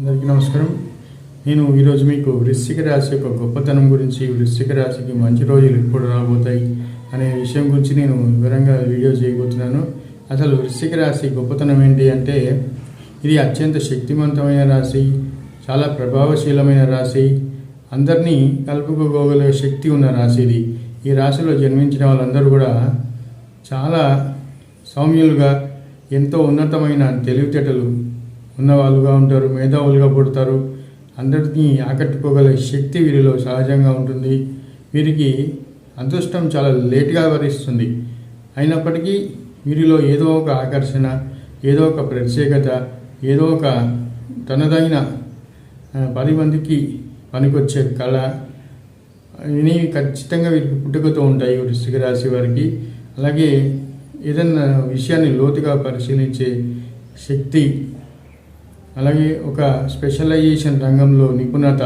అందరికీ నమస్కారం. నేను ఈరోజు మీకు వృశ్చిక రాశి యొక్క గొప్పతనం గురించి వృశ్చిక రాశికి మంచి రోజులు ఎప్పుడు రాబోతాయి అనే విషయం గురించి నేను వివరంగా వీడియో చేయబోతున్నాను. అసలు వృశ్చిక రాశి గొప్పతనం ఏంటి అంటే ఇది అత్యంత శక్తివంతమైన రాశి చాలా ప్రభావశీలమైన రాశి అందరినీ కలుపుకోగల శక్తి ఉన్న రాశి ఇది. ఈ రాశిలో జన్మించిన వాళ్ళందరూ కూడా చాలా సౌమ్యులుగా ఎంతో ఉన్నతమైన తెలివితేటలు ఉన్నవాళ్ళుగా ఉంటారు మేధావులుగా పుడతారు. అందరినీ ఆకట్టుకోగల శక్తి వీరిలో సహజంగా ఉంటుంది. వీరికి అదృష్టం చాలా లేటుగా వరిస్తుంది. అయినప్పటికీ వీరిలో ఏదో ఒక ఆకర్షణ ఏదో ఒక ప్రత్యేకత ఏదో ఒక తనదైన పది మందికి పనికొచ్చే కళ ఇవి ఖచ్చితంగా వీరికి పుట్టుకతో ఉంటాయి వృశ్చిక రాశి వారికి. అలాగే ఏదన్నా విషయాన్ని లోతుగా పరిశీలించే శక్తి అలాగే ఒక స్పెషలైజేషన్ రంగంలో నిపుణత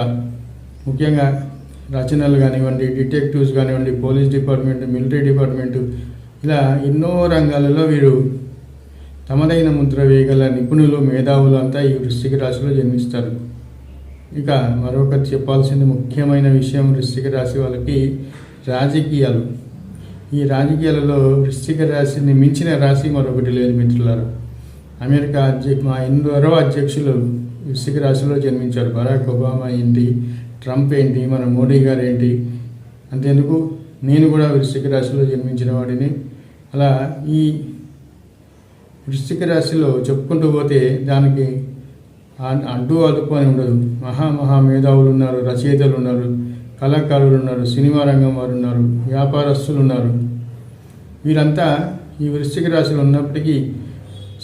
ముఖ్యంగా రచనలు కానివ్వండి డిటెక్టివ్స్ కానివ్వండి పోలీస్ డిపార్ట్మెంట్ మిలిటరీ డిపార్ట్మెంట్ ఇలా ఎన్నో రంగాలలో వీరు తమదైన ముద్ర వేయగల నిపుణులు మేధావులు అంతా ఈ వృశ్చిక రాశిలో జన్మిస్తారు. ఇక మరొకటి చెప్పాల్సింది ముఖ్యమైన విషయం వృశ్చిక రాశి వాళ్ళకి రాజకీయాలు. ఈ రాజకీయాలలో వృశ్చిక రాశిని మించిన రాశి మరొకటి లేదు మిత్రులారా. అమెరికా అధ్యక్ష మా ఎందరో అధ్యక్షులు వృశ్చిక రాశిలో జన్మించారు. బరాక్ ఒబామా ఏంటి? ట్రంప్ ఏంటి? మన మోడీ గారు ఏంటి? అంతేందుకు? నేను కూడా వృశ్చిక రాశిలో జన్మించిన వాడిని. అలా ఈ వృశ్చిక రాశిలో చెప్పుకుంటూ పోతే దానికి అడ్డు అదుపు అని ఉండదు. మహా మహా మేధావులు ఉన్నారు రచయితలు ఉన్నారు కళాకారులు ఉన్నారు సినిమా రంగం వారు ఉన్నారు వ్యాపారస్తులు ఉన్నారు. వీరంతా ఈ వృశ్చిక రాశిలో ఉన్నప్పటికీ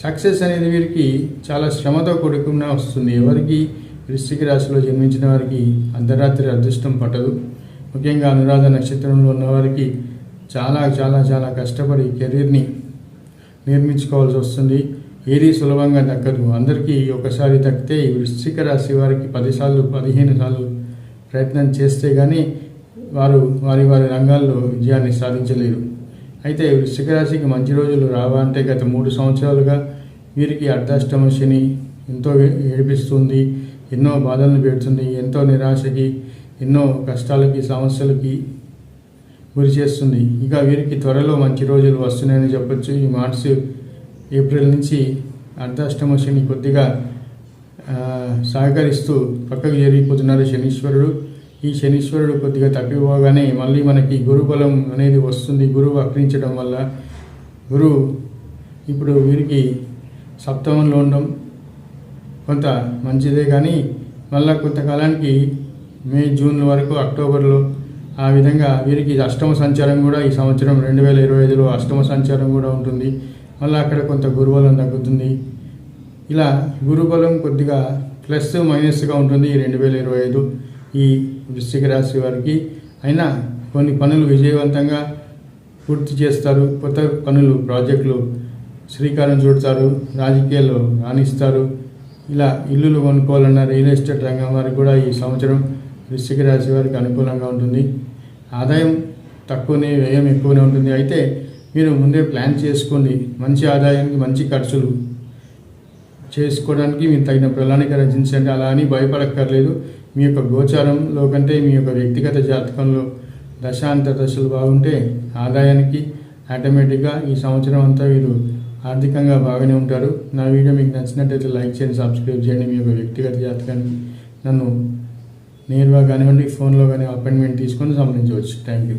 సక్సెస్ అనేది వీరికి చాలా శ్రమతో కూడుకున్న వస్తుంది. ఎవరికి వృశ్చిక రాశిలో జన్మించిన వారికి అర్ధరాత్రి అదృష్టం పట్టదు. ముఖ్యంగా అనురాధ నక్షత్రంలో ఉన్నవారికి చాలా చాలా చాలా కష్టపడి కెరీర్ని నిర్మించుకోవాల్సి వస్తుంది. ఏది సులభంగా దక్కదు. అందరికీ ఒకసారి దక్కితే ఈ వృశ్చిక రాశి వారికి పదిసార్లు పదిహేను సార్లు ప్రయత్నం చేస్తే కానీ వారు వారి వారి రంగాల్లో విజయాన్ని సాధించలేరు. అయితే వృశ్చిక రాశికి మంచి రోజులు రావా అంటే గత మూడు సంవత్సరాలుగా వీరికి అర్ధాష్టమ శని ఎంతో ఏడిపిస్తుంది ఎన్నో బాధలను పెడుతుంది ఎంతో నిరాశకి ఎన్నో కష్టాలకి సమస్యలకి గురి చేస్తుంది. ఇక వీరికి త్వరలో మంచి రోజులు వస్తున్నాయని చెప్పొచ్చు. ఈ మార్చ్ ఏప్రిల్ నుంచి అర్ధాష్టమ శని కొద్దిగా సహకరిస్తూ పక్కకు జరిగిపోతున్నారు శనీశ్వరుడు. ఈ శనీశ్వరుడు కొద్దిగా తప్పిపోగానే మళ్ళీ మనకి గురుబలం అనేది వస్తుంది. గురువు వక్రించడం వల్ల గురువు ఇప్పుడు వీరికి సప్తమంలో ఉండడం కొంత మంచిదే కానీ మళ్ళా కొంతకాలానికి మే జూన్ వరకు అక్టోబర్లో ఆ విధంగా వీరికి అష్టమ సంచారం కూడా ఈ సంవత్సరం రెండు వేల ఇరవై ఐదులో అష్టమ సంచారం కూడా ఉంటుంది. మళ్ళీ అక్కడ కొంత గురుబలం తగ్గుతుంది. ఇలా గురుబలం కొద్దిగా ప్లస్ మైనస్గా ఉంటుంది ఈ రెండు వేల ఇరవై ఐదు. ఈ వృశ్చిక రాశి వారికి. అయినా కొన్ని పనులు విజయవంతంగా పూర్తి చేస్తారు. కొత్త పనులు ప్రాజెక్టులు శ్రీకారం చుడతారు. రాజకీయాల్లో రాణిస్తారు. ఇలా ఇల్లులు కొనుక్కోవాలన్న రియల్ ఎస్టేట్ రంగం వారికి కూడా ఈ సంవత్సరం వృశ్చిక రాశి వారికి అనుకూలంగా ఉంటుంది. ఆదాయం తక్కువనే వ్యయం ఎక్కువనే ఉంటుంది. అయితే మీరు ముందే ప్లాన్ చేసుకోండి. మంచి ఆదాయానికి మంచి ఖర్చులు. చేసుకోవడానికి మీరు తగిన ప్రణాళిక రచించండి. అలా అని భయపడక్కర్లేదు. మీ యొక్క గోచారంలో కంటే మీ యొక్క వ్యక్తిగత జాతకంలో దశాంత దశలు బాగుంటే ఆదాయానికి ఆటోమేటిక్గా ఈ సంవత్సరం అంతా మీరు ఆర్థికంగా బాగానే ఉంటారు. నా వీడియో మీకు నచ్చినట్టయితే లైక్ చేయండి సబ్స్క్రైబ్ చేయండి. మీ యొక్క వ్యక్తిగత జాతకాన్ని నన్ను నేరుగా కానివ్వండి ఫోన్లో కానీ అపాయింట్మెంట్ తీసుకొని సంప్రదించవచ్చు. Thank you.